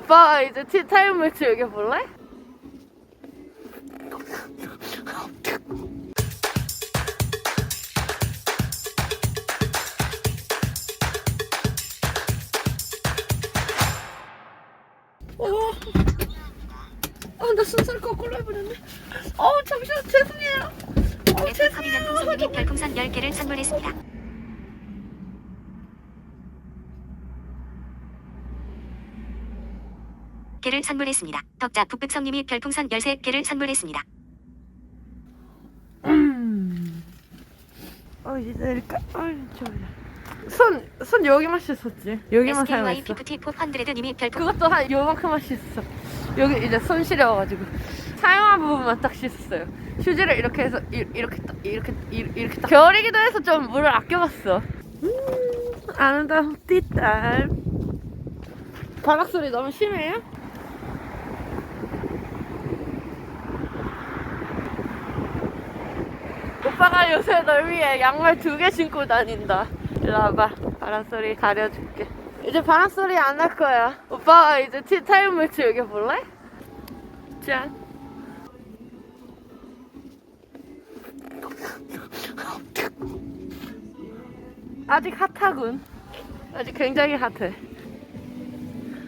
오빠 이제 티타임을 즐겨볼래? 어, 아, 나 순서를 거꾸로 해버렸네. 어, 잠시만, 죄송해요. 어, 커미면 죄송해요. 별풍선 10개를 선물했습니다. 개를 선물했습니다. 덕자 북극성님이 별풍선 13개를 선물했습니다. 음. 어, 이제 내릴까? 아, 좋아요. 손, 손 여기만 씻었지. 여기만 SKY 사용했어. 피프티 포펀드레드님이 별풍 그것도 한 요만큼만 씻었어. 여기 이제 손 시려가지고 사용한 부분만 딱 씻었어요. 휴지를 이렇게 해서 이, 이렇게 딱 이렇게 이- 이렇게 딱 겨울이기도 해서 좀 물을 아껴봤어. 음, 아름다운 띠딸. 바람 소리 너무 심해요? 오빠가 요새 널 위해 양말 두 개 신고 다닌다. 일로 와봐. 바람 소리 가려줄게. 이제 바람 소리 안날 거야. 오빠가 이제 티타임을 즐겨볼래? 짠. 아직 핫하군. 아직 굉장히 핫해.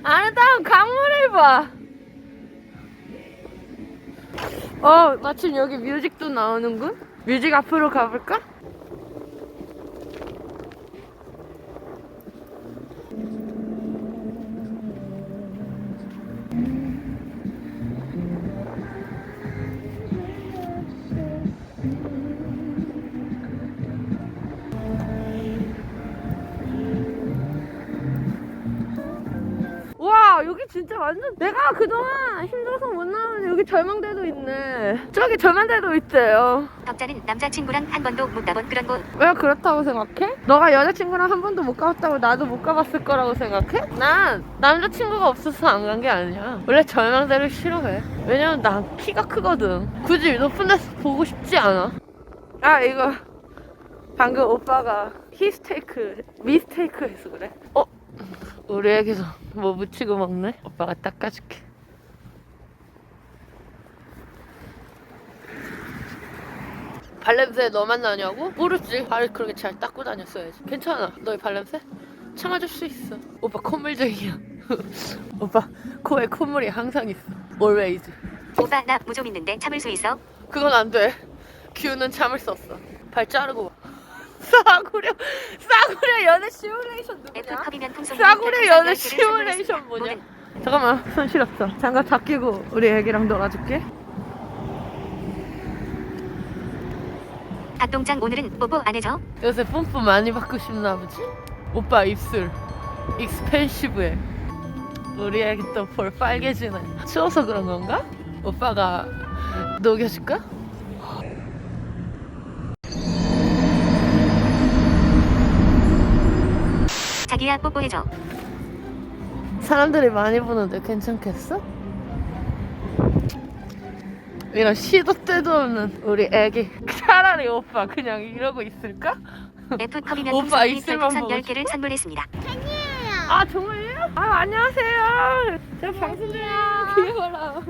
아름다운 강물을 봐. 어, 마침 여기 뮤직도 나오는군? 뮤직 앞으로 가볼까? 와 여기 진짜 완전 내가 그동안 힘들어서 못 나오는데 여기 절망대도 있네 저기 절망대도 있대요 덕자는 남자친구랑 한 번도 못 가본 그런 곳. 왜 그렇다고 생각해? 너가 여자친구랑 한 번도 못 가봤다고 나도 못 가봤을 거라고 생각해? 난 남자친구가 없어서 안 간 게 아니야 원래 절망대를 싫어해 왜냐면 난 키가 크거든 굳이 높은 데서 보고 싶지 않아 아 이거 방금 오빠가 히스테이크 미스테이크 해서 그래 어? 우리 애기도 뭐 묻히고 먹네 오빠가 닦아줄게 발냄새 너만 나냐고? 모르지. 발을 그렇게 잘 닦고 다녔어야지. 괜찮아. 너의 발냄새? 참아줄 수 있어. 오빠 콧물쟁이야. 오빠 코에 콧물이 항상 있어. always. 오빠 나 무좀 있는데 참을 수 있어? 그건 안 돼. 큐는 참을 수 없어. 발 자르고 와. 싸구려 싸구려 연애 시뮬레이션 누구냐? 싸구려 연애 10개를 시뮬레이션. 뭐냐? 잠깐만 손 시렵죠. 장갑 다 끼고 우리 애기랑 놀아줄게. 닭동장 오늘은 뽀뽀 안 해줘? 요새 뿜뿜 많이 받고 싶나 보지? 오빠 입술 익스펜시브해 우리 애기 또 볼 빨개지네 추워서 그런 건가? 오빠가 녹여줄까? 자기야 뽀뽀해줘. 사람들이 많이 보는데 괜찮겠어? 이런 시도 때도 없는 우리 애기 차라리 오빠 그냥 이러고 있을까? F 컵이면 오빠 별풍선 보고 10개를 선물했습니다. 아 정말요? 아 안녕하세요. 저 방송 중이에요. 귀여워라.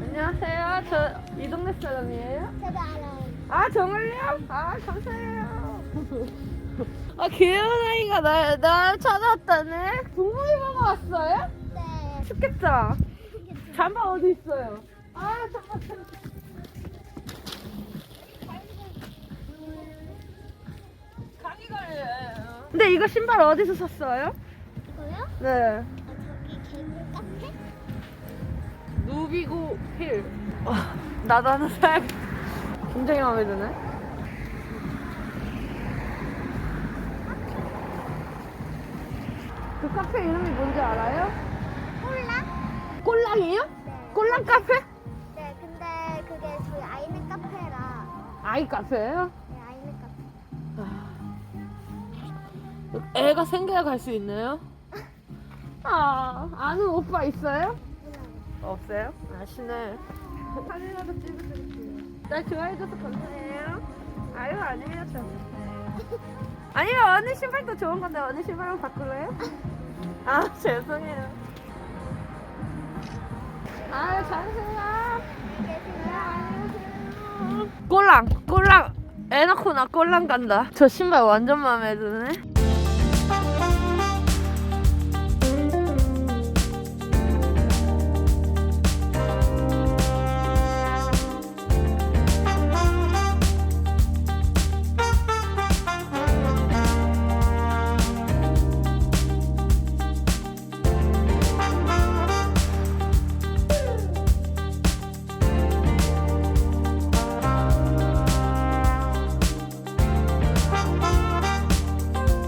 안녕하세요. 저 이 동네 사람이에요. 저도 알아요. 아 정말요? 아 감사해요. 아 귀여운 아이가 날, 날 찾아왔다네. 국물이 먹어 왔어요? 네. 춥겠다. 잠바 어디 있어요? 아 잠바 잠바. 감기 걸려요. 근데 이거 신발 어디서 샀어요? 이거요? 네. 아, 저기 개굴 카페? 누비고 힐. 아, 나도 하는 색. 굉장히 마음에 드네. 그 카페 이름이 뭔지 알아요? 콜라? 꼴랑이요? 네. 꼴랑 카페? 네, 근데 그게 저희 아이맥 카페라. 아이 카페예요? 네, 아이맥 카페. 아, 애가 생겨야 갈 수 있나요? 아, 아는 오빠 있어요? 없어요? 아시네. 사진이라도 찍어드릴게요. 날 좋아해줘서 감사해요. 아유, 아니에요, 저. 아니면 언니 신발도 좋은 건데 언니 신발로 바꿀래요? 아 죄송해요. 아 잘하세요. 꼴랑 꼴랑 애 낳고 나 꼴랑 간다. 저 신발 완전 마음에 드네.